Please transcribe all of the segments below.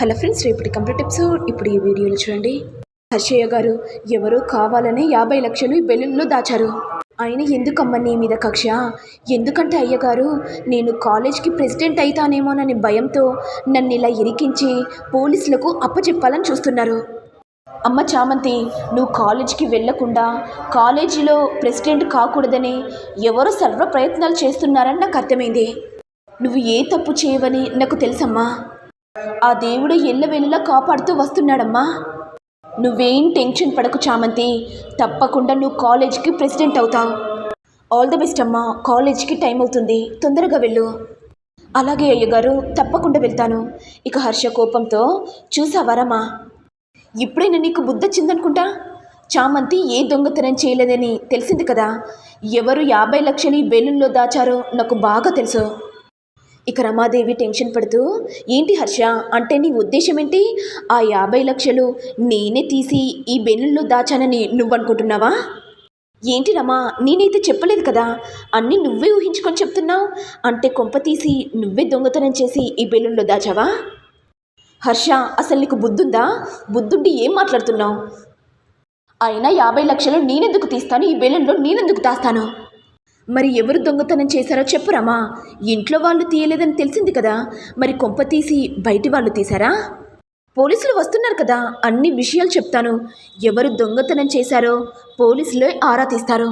Hello friends రేపటి complete episode ఇప్పుడు ఈ వీడియోలో చూడండి. హర్షయ్య గారు ఎవరో కావాలని యాభై లక్షలు ఈ బెలూన్లో దాచారు. ఆయన ఎందుకమ్మ నీ మీద కక్ష? ఎందుకంటే అయ్యగారు నేను కాలేజ్కి ప్రెసిడెంట్ అవుతానేమోనని భయంతో నన్ను ఇలా ఇరికించి పోలీసులకు అప్పచెప్పాలని చూస్తున్నారు. అమ్మ చామంతి నువ్వు కాలేజీకి వెళ్ళకుండా కాలేజీలో ప్రెసిడెంట్ కాకూడదని ఎవరో సర్వ ప్రయత్నాలు చేస్తున్నారని నాకు అర్థమైంది. నువ్వు ఏ తప్పు చేయవని నాకు తెలుసమ్మా. ఆ దేవుడు ఎల్లవెల్లలా కాపాడుతూ వస్తున్నాడమ్మా. నువ్వేం టెన్షన్ పడకు చామంతి. తప్పకుండా నువ్వు కాలేజీకి ప్రెసిడెంట్ అవుతావు. ఆల్ ది బెస్ట్ అమ్మా. కాలేజీకి టైం అవుతుంది. తొందరగా వెళ్ళు. అలాగే అయ్యగారు తప్పకుండా వెళ్తాను. ఇక హర్ష కోపంతో చూసావారమ్మా ఇప్పుడైనా నీకు బుద్ధొచ్చిందనుకుంటా చామంతి ఏ దొంగతనం చేయలేదని తెలిసింది కదా. ఎవరు యాభై లక్షలు ఈ బెలూన్లో దాచారో నాకు బాగా తెలుసు. ఇక రమాదేవి టెన్షన్ పడుతూ ఏంటి హర్ష అంటే నీ ఉద్దేశం ఏంటి ఆ యాభై లక్షలు నేనే తీసి ఈ బెలూన్లో దాచానని నువ్వు అనుకుంటున్నావా ఏంటి రమా నేనైతే చెప్పలేదు కదా. అన్నీ నువ్వే ఊహించుకొని చెప్తున్నావు. అంటే కొంప తీసి నువ్వే దొంగతనం చేసి ఈ బెలూన్లో దాచావా? హర్ష అసలు నీకు బుద్ధుందా? బుద్ధుండి ఏం మాట్లాడుతున్నావు? అయినా యాభై లక్షలు నేనెందుకు తీస్తాను? ఈ బెలూన్లో నేనెందుకు దాస్తాను? మరి ఎవరు దొంగతనం చేశారో చెప్పురమ్మా ఇంట్లో వాళ్ళు తీయలేదని తెలిసింది కదా. మరి కొంప తీసి బయటి వాళ్ళు తీశారా? పోలీసులు వస్తున్నారు కదా. అన్ని విషయాలు చెప్తాను. ఎవరు దొంగతనం చేశారో పోలీసులే ఆరా తీస్తారు.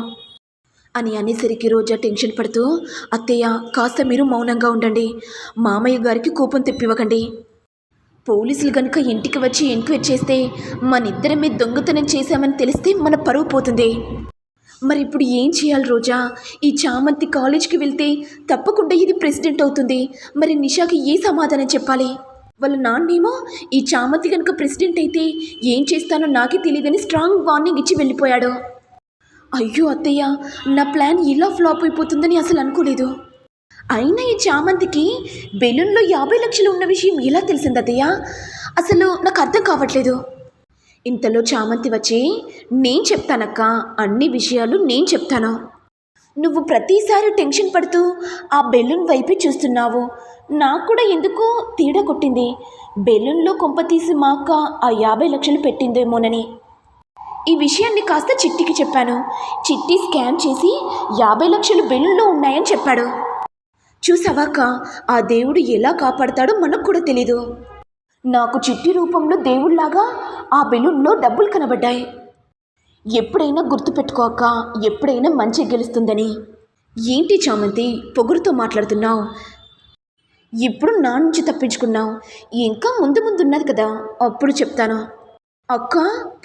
అని అనేసరికి రోజా టెన్షన్ పడుతూ అత్తయ్య కాస్త మీరు మౌనంగా ఉండండి. మామయ్య గారికి కోపం తెప్పివ్వకండి. పోలీసులు కనుక ఇంటికి వచ్చి ఎంక్వైరీ చేస్తే మనిద్దరమే దొంగతనం చేశామని తెలిస్తే మన పరువు పోతుంది. మరి ఇప్పుడు ఏం చేయాలి రోజా? ఈ చామంతి కాలేజ్కి వెళ్తే తప్పకుండా ఇది ప్రెసిడెంట్ అవుతుంది. మరి నిషాకి ఏ సమాధానం చెప్పాలి? వాళ్ళ నాన్నేమో ఈ చామంతి కనుక ప్రెసిడెంట్ అయితే ఏం చేస్తానో నాకే తెలియదని స్ట్రాంగ్ వార్నింగ్ ఇచ్చి వెళ్ళిపోయాడు. అయ్యో అత్తయ్య నా ప్లాన్ ఇలా ఫ్లాప్ అయిపోతుందని అసలు అనుకోలేదు. అయినా ఈ చామంతికి బెలూన్లో యాభై లక్షలు ఉన్న విషయం ఎలా తెలిసింది అత్తయ్య? అసలు నాకు అర్థం కావట్లేదు. ఇంతలో చామంతి వచ్చి నేను చెప్తానక్క అన్ని విషయాలు నేను చెప్తాను. నువ్వు ప్రతిసారి టెన్షన్ పడుతూ ఆ బెలూన్ వైపే చూస్తున్నావు. నాకు కూడా ఎందుకో తేడా కొట్టింది. బెలూన్లో కొంప తీసి మా అక్క ఆ యాభై లక్షలు పెట్టిందేమోనని. ఈ విషయాన్ని కాస్త చిట్టికి చెప్పాను. చిట్టి స్కాన్ చేసి యాభై లక్షలు బెలూన్లో ఉన్నాయని చెప్పాడు. చూసావాక ఆ దేవుడు ఎలా కాపాడతాడో మనకు కూడా తెలీదు. నాకు చిట్టి రూపంలో దేవుళ్ళాగా ఆ బెలూన్లో డబ్బులు కనబడ్డాయి. ఎప్పుడైనా గుర్తుపెట్టుకోక ఎప్పుడైనా మంచి గెలుస్తుందని. ఏంటి చామంతి పొగురుతో మాట్లాడుతున్నావు? ఇప్పుడు నా నుంచి తప్పించుకున్నావు. ఇంకా ముందు ముందు ఉన్నది కదా అప్పుడు చెప్తాను. అక్క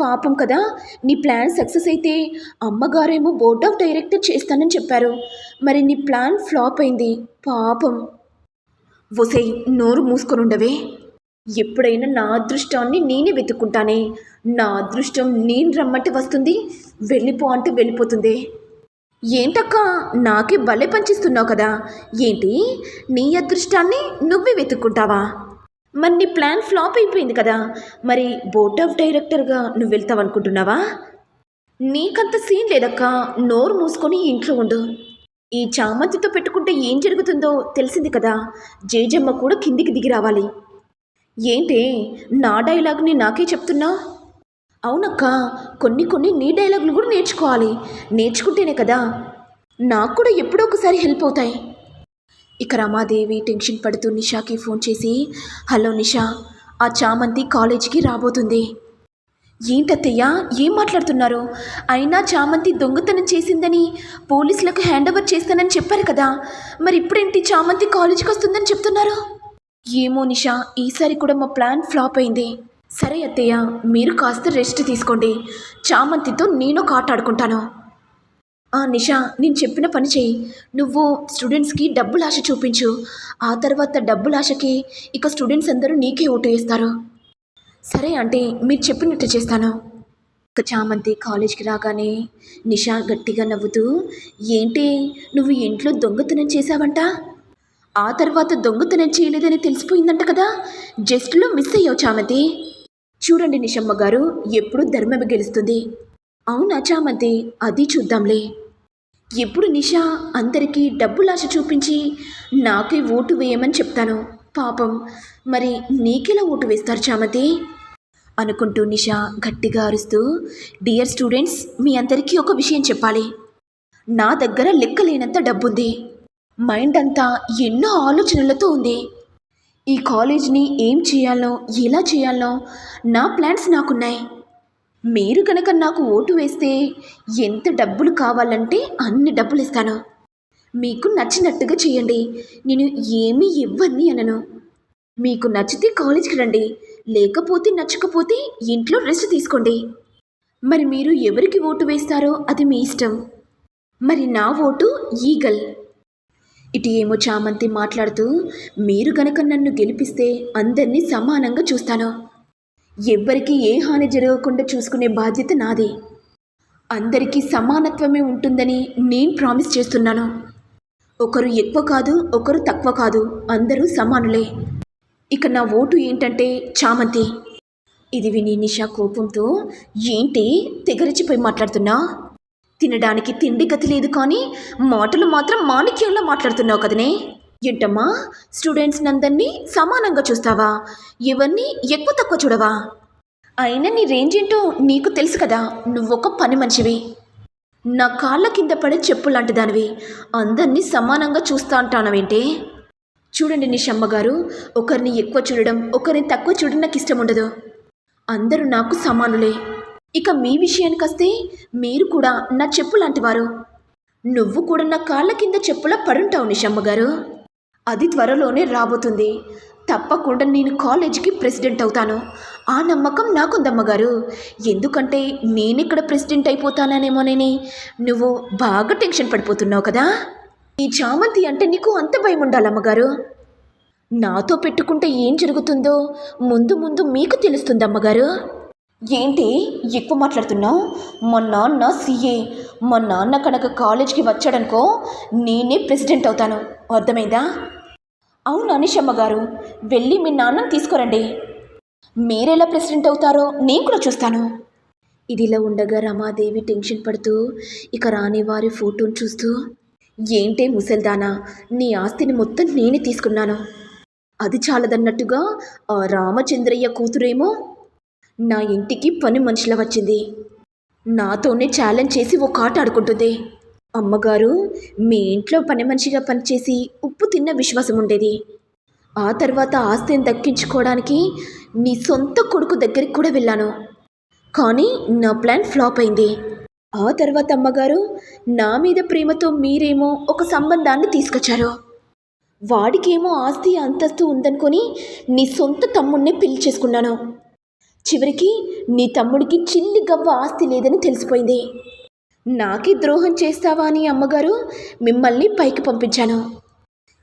పాపం కదా నీ ప్లాన్ సక్సెస్ అయితే అమ్మగారేమో బోర్డ్ ఆఫ్ డైరెక్టర్ చేస్తానని చెప్పారు. మరి నీ ప్లాన్ ఫ్లాప్ అయింది పాపం. ఒసై నోరు మూసుకొని ఉండవే. ఎప్పుడైనా నా అదృష్టాన్ని నేనే వెతుక్కుంటానే. నా అదృష్టం నేను రమ్మంటే వస్తుంది వెళ్ళిపో అంటే వెళ్ళిపోతుంది. ఏంటక్క నాకే భలే పంచిస్తున్నావు కదా. ఏంటి నీ అదృష్టాన్ని నువ్వే వెతుక్కుంటావా? మరి నీ ప్లాన్ ఫ్లాప్ అయిపోయింది కదా. మరి బోర్డ్ ఆఫ్ డైరెక్టర్గా నువ్వు వెళ్తావు అనుకుంటున్నావా నీకంత సీన్ లేదక్క నోరు మూసుకొని ఇంట్లో ఉండు. ఈ చామంతితో పెట్టుకుంటే ఏం జరుగుతుందో తెలిసింది కదా. జేజమ్మ కూడా కిందికి దిగి రావాలి. ఏంటి? నా డైలాగ్ని నాకే చెప్తున్నా? అవునక్క కొన్ని కొన్ని నీ డైలాగులు కూడా నేర్చుకోవాలి. నేర్చుకుంటేనే కదా. నాకు కూడా ఎప్పుడో ఒకసారి హెల్ప్ అవుతాయి. ఇక రమాదేవి టెన్షన్ పడుతూ నిషాకి ఫోన్ చేసి హలో నిషా ఆ చామంతి కాలేజీకి రాబోతుంది. ఏంటత్తయ్యా ఏం మాట్లాడుతున్నారు? అయినా చామంతి దొంగతనం చేసిందని పోలీసులకు హ్యాండ్ ఓవర్ చేస్తానని చెప్పారు కదా. మరి ఇప్పుడేంటి చామంతి కాలేజీకి వస్తుందని చెప్తున్నారు? ఏమో నిషా ఈసారి కూడా మా ప్లాన్ ఫ్లాప్ అయింది. సరే అత్తయ్య మీరు కాస్త రెస్ట్ తీసుకోండి. చామంతితో నేను ఒక ఆ నిషా నేను చెప్పిన పని చేయి నువ్వు స్టూడెంట్స్కి డబ్బుల ఆశ చూపించు. ఆ తర్వాత డబ్బుల ఆశకి ఇక స్టూడెంట్స్ అందరూ నీకే ఓటు వేస్తారు. సరే అంటే మీరు చెప్పినట్టు చేస్తాను. ఇక చామంతి కాలేజ్కి రాగానే నిషా గట్టిగా నవ్వుతూ ఏంటి నువ్వు ఇంట్లో దొంగతనం చేశావంట? ఆ తర్వాత దొంగతనం చేయలేదని తెలిసిపోయిందంట కదా. జస్ట్లో మిస్ అయ్యావు చామంతి. చూడండి నిషమ్మ గారు ఎప్పుడు ధర్మమే గెలుస్తుంది. అవునా చామంతి? అది చూద్దాంలే. ఎప్పుడు నిషా అందరికీ డబ్బులాశ చూపించి నాకే ఓటు వేయమని చెప్తాను. పాపం మరి నీకెలా ఓటు వేస్తారు చామతి? అనుకుంటూ నిషా గట్టిగా అరుస్తూ డియర్ స్టూడెంట్స్ మీ అందరికీ ఒక విషయం చెప్పాలి. నా దగ్గర లెక్కలేనంత డబ్బుంది. మైండ్ అంతా ఎన్నో ఆలోచనలతో ఉంది. ఈ కాలేజ్ని ఏం చేయాలో ఎలా చేయాలో నా ప్లాన్స్ నాకున్నాయి. మీరు కనుక నాకు ఓటు వేస్తే ఎంత డబ్బులు కావాలంటే అన్ని డబ్బులు ఇస్తాను. మీకు నచ్చినట్టుగా చేయండి. నేను ఏమీ ఇవ్వని అనను. మీకు నచ్చితే కాలేజ్కి రండి. లేకపోతే నచ్చకపోతే ఇంట్లో రెస్ట్ తీసుకోండి. మరి మీరు ఎవరికి ఓటు వేస్తారో అది మీ ఇష్టం. మరి నా ఓటు ఈగల్. ఇటు ఏమో చామంతి మాట్లాడుతూ మీరు గనక నన్ను గెలిపిస్తే అందరినీ సమానంగా చూస్తాను. ఎవ్వరికీ ఏ హాని జరగకుండా చూసుకునే బాధ్యత నాది. అందరికీ సమానత్వమే ఉంటుందని నేను ప్రామిస్ చేస్తున్నాను. ఒకరు ఎక్కువ కాదు ఒకరు తక్కువ కాదు అందరూ సమానులే. ఇక నా ఓటు ఏంటంటే చామంతి. ఇది విని నిషా కోపంతో ఏంటి తెగరిచిపోయి మాట్లాడుతున్నా? తినడానికి తిండి గతి లేదు కానీ మాటలు మాత్రం మాణిక్యంలో మాట్లాడుతున్నావు కదనే. ఏంటమ్మా? స్టూడెంట్స్ని అందరినీ సమానంగా చూస్తావా? ఎవరిని ఎక్కువ తక్కువ చూడవా? అయినా నీ రేంజ్ ఏంటో నీకు తెలుసు కదా నువ్వొక పని మనిషివి. నా కాళ్ళ కింద పడే చెప్పు లాంటి దానివి అందరినీ సమానంగా చూస్తా అంటానవేంటే? చూడండి నిషమ్మ గారు ఒకరిని ఎక్కువ చూడడం ఒకరిని తక్కువ చూడడం నాకు ఇష్టం ఉండదు అందరూ నాకు సమానులే. ఇక మీ విషయానికి వస్తే మీరు కూడా నా చెప్పు లాంటివారు. నువ్వు కూడా నా కాళ్ళ కింద చెప్పులా పడుంటావు నిషమ్మ గారు అది త్వరలోనే రాబోతుంది. తప్పకుండా నేను కాలేజీకి ప్రెసిడెంట్ అవుతాను. ఆ నమ్మకం నాకుందమ్మగారు. ఎందుకంటే నేనిక్కడ ప్రెసిడెంట్ అయిపోతాననేమోనని నువ్వు బాగా టెన్షన్ పడిపోతున్నావు కదా. ఈ చామంతి అంటే నీకు అంత భయం ఉండాలమ్మగారు నాతో పెట్టుకుంటే ఏం జరుగుతుందో ముందు ముందు మీకు తెలుస్తుంది అమ్మగారు ఏంటి ఎక్కువ మాట్లాడుతున్నావు? మా నాన్న సీఏ మా నాన్న కనుక కాలేజ్కి వచ్చాడనుకో నేనే ప్రెసిడెంట్ అవుతాను. అర్థమైందా? అవును అనిషమ్మ గారు? వెళ్ళి మీ నాన్నని తీసుకురండి. మీరెలా ప్రెసిడెంట్ అవుతారో నేను కూడా చూస్తాను. ఇదిలా ఉండగా రమాదేవి టెన్షన్ పడుతూ ఇక రాని వారి ఫోటోను చూస్తూ ఏంటే ముసల్దానా నీ ఆస్తిని మొత్తం నేనే తీసుకున్నాను. అది చాలదన్నట్టుగా ఆ రామచంద్రయ్య కూతురేమో నా ఇంటికి పని మనిషిలా వచ్చింది. నాతోనే ఛాలెంజ్ చేసి ఒక ఆట ఆడుకుంటుంది. అమ్మగారు మీ ఇంట్లో పని మనిషిగా పనిచేసి ఉప్పు తిన్న విశ్వాసం ఉండేది. ఆ తర్వాత ఆస్తిని దక్కించుకోవడానికి నీ సొంత కొడుకు దగ్గరికి కూడా వెళ్ళాను. కానీ నా ప్లాన్ ఫ్లాప్ అయింది. ఆ తర్వాత అమ్మగారు నా మీద ప్రేమతో మీరేమో ఒక సంబంధాన్ని తీసుకొచ్చారు. వాడికేమో ఆస్తి అంతస్తు ఉందనుకొని నీ సొంత తమ్ముడినే పెళ్ళి చేసుకున్నాను. చివరికి నీ తమ్ముడికి చిల్లి గవ్వ ఆస్తి లేదని తెలిసిపోయింది. నాకే ద్రోహం చేస్తావా అని అమ్మగారు? మిమ్మల్ని పైకి పంపించాను.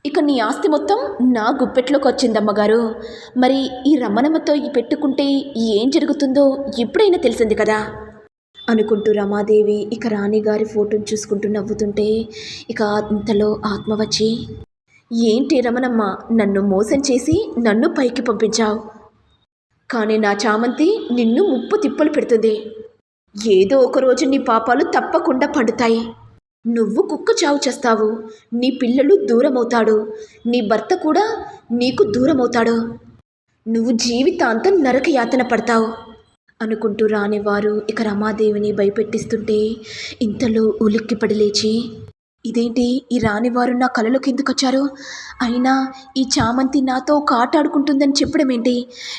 ఇక నీ ఆస్తి మొత్తం నా గుప్పెట్లోకి వచ్చింది అమ్మగారు. మరి ఈ రమణమ్మతో ఈ పెట్టుకుంటే ఏం జరుగుతుందో ఎప్పుడైనా తెలిసింది కదా? అనుకుంటూ రమాదేవి ఇక రాణిగారి ఫోటోను చూసుకుంటూ నవ్వుతుంటే ఇక అంతలో ఆత్మ వచ్చి ఏంటి రమణమ్మ నన్ను మోసం చేసి నన్ను పైకి పంపించావు? కానీ నా చామంతి నిన్ను ముప్పు తిప్పలు పెడుతుంది. ఏదో ఒక రోజు నీ పాపాలు తప్పకుండా పండుతాయి. నువ్వు కుక్క చావు చేస్తావు. నీ పిల్లలు దూరమవుతాడు. నీ భర్త కూడా నీకు దూరమవుతాడు. నువ్వు జీవితాంతం నరక యాతన పడతావు. అనుకుంటూ రానివారు ఇక రమాదేవిని భయపెట్టిస్తుంటే ఇంతలో ఉలిక్కిపడి లేచి ఇదేంటి? ఈ రానివారు నా కలలోకి ఎందుకు వచ్చారు? అయినా ఈ చామంతి నాతో ఒక ఆట చెప్పడం ఏంటి?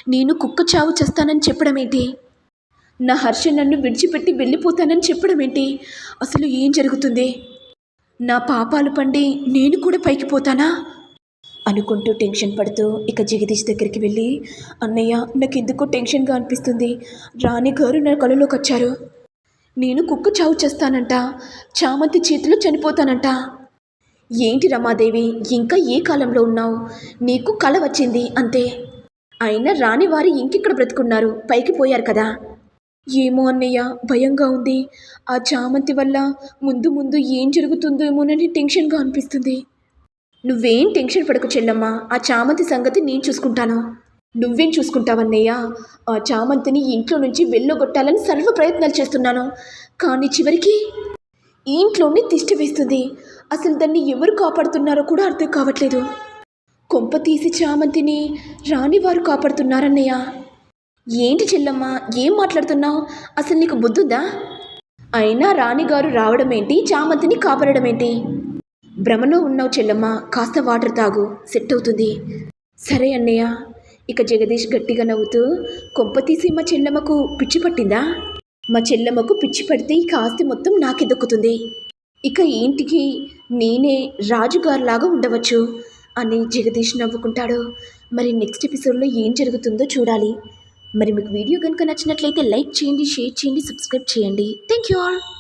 నేను కుక్క చావు చేస్తానని చెప్పడం ఏంటి? నా హర్ష నన్ను విడిచిపెట్టి వెళ్ళిపోతానని చెప్పడం ఏంటి? అసలు ఏం జరుగుతుంది? నా పాపాలు పండి నేను కూడా పైకి పోతానా? అనుకుంటూ టెన్షన్ పడుతూ ఇక జగదీష్ దగ్గరికి వెళ్ళి అన్నయ్య నాకు ఎందుకో టెన్షన్గా అనిపిస్తుంది. రాణి గారు నా కళలోకి వచ్చారు. నేను కుక్క చావు చేస్తానంట. చామంతి చేతిలో చనిపోతానంట. ఏంటి రమాదేవి ఇంకా ఏ కాలంలో ఉన్నావు? నీకు కళ వచ్చింది అంతే. అయినా రాని వారు ఇంకెక్కడ బ్రతుకున్నారు? పైకి పోయారు కదా. ఏమో అన్నయ్య భయంగా ఉంది. ఆ చామంతి వల్ల ముందు ముందు ఏం జరుగుతుందేమోనని టెన్షన్గా అనిపిస్తుంది. నువ్వేం టెన్షన్ పడకు చెల్లమ్మా. ఆ చామంతి సంగతి నేను చూసుకుంటాను. నువ్వేం చూసుకుంటావన్నయ్య? ఆ చామంతిని ఇంట్లో నుంచి వెళ్ళగొట్టాలని సర్వ ప్రయత్నాలు చేస్తున్నాను. కానీ చివరికి ఈ ఇంట్లోనే తిష్టి వేస్తుంది. అసలు దాన్ని ఎవరు కాపాడుతున్నారో కూడా అర్థం కావట్లేదు. కొంప తీసి చామంతిని రాణివారు కాపాడుతున్నారన్నయ్య. ఏంటి చెల్లమ్మ ఏం మాట్లాడుతున్నావు? అసలు నీకు బుద్ధుందా? అయినా రాణిగారు రావడం ఏంటి? చామంతిని కాపాడడం ఏంటి? భ్రమలో ఉన్నావు చెల్లమ్మ. కాస్త వాటర్ తాగు. సెట్ అవుతుంది. సరే అన్నయ్య. ఇక జగదీష్ గట్టిగా నవ్వుతూ కొంపతీసి మా చెల్లమ్మకు పిచ్చి పట్టిందా? మా చెల్లమ్మకు పిచ్చి పడితే ఈ ఆస్తి మొత్తం నాకే దక్కుతుంది ఇక ఈ ఇంటికి నేనే రాజుగారిలాగా ఉండవచ్చు? అని జగదీష్ నవ్వుకుంటాడు. మరి నెక్స్ట్ ఎపిసోడ్లో ఏం జరుగుతుందో చూడాలి. మరి మీకు వీడియో కనుక నచ్చినట్లయితే లైక్ చేయండి షేర్ చేయండి సబ్స్క్రైబ్ చేయండి. Thank you all.